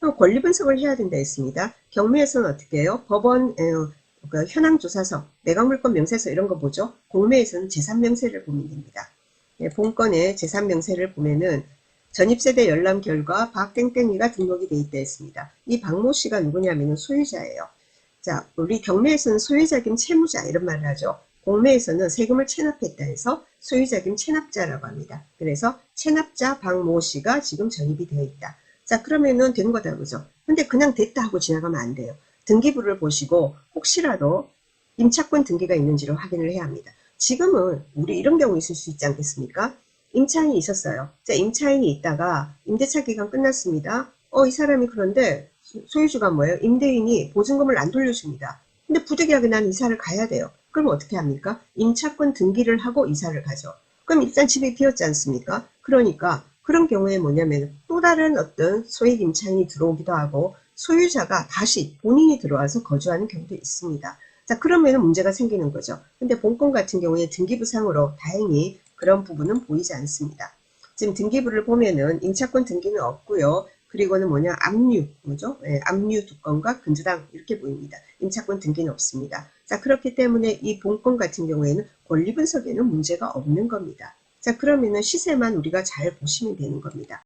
그럼 권리 분석을 해야 된다 했습니다. 경매에서는 어떻게 해요? 법원 에, 그 현황 조사서, 매각물권 명세서 이런 거 보죠. 공매에서는 재산 명세를 보면 됩니다. 예, 본건의 재산 명세를 보면은 전입세대 열람 결과 박땡땡이가 등록이 돼 있다 했습니다. 이 박모 씨가 누구냐면은 소유자예요. 자, 우리 경매에서는 소유자 겸 채무자 이런 말을 하죠. 공매에서는 세금을 체납했다 해서 소유자 겸 체납자라고 합니다. 그래서 체납자 박모 씨가 지금 전입이 되어 있다. 자, 그러면은 된 거다 그죠? 근데 그냥 됐다 하고 지나가면 안 돼요. 등기부를 보시고 혹시라도 임차권 등기가 있는지를 확인을 해야 합니다. 지금은 우리 이런 경우 있을 수 있지 않겠습니까? 임차인이 있었어요. 자, 임차인이 있다가 임대차 기간 끝났습니다. 어, 이 사람이 그런데 소- 소유주가 뭐예요? 임대인이 보증금을 안 돌려줍니다. 근데 부득이하게 난 이사를 가야 돼요. 그럼 어떻게 합니까? 임차권 등기를 하고 이사를 가죠. 그럼 일단 집이 비었지 않습니까? 그러니까 그런 경우에 뭐냐면 또 다른 어떤 소액 임차인이 들어오기도 하고 소유자가 다시 본인이 들어와서 거주하는 경우도 있습니다. 자, 그러면 문제가 생기는 거죠. 근데 본건 같은 경우에 등기부상으로 다행히 그런 부분은 보이지 않습니다. 지금 등기부를 보면은 임차권 등기는 없고요. 그리고는 뭐냐 압류 뭐죠? 예, 압류 두 건과 근저당 이렇게 보입니다. 임차권 등기는 없습니다. 자 그렇기 때문에 이 본건 같은 경우에는 권리 분석에는 문제가 없는 겁니다. 자 그러면은 시세만 우리가 잘 보시면 되는 겁니다.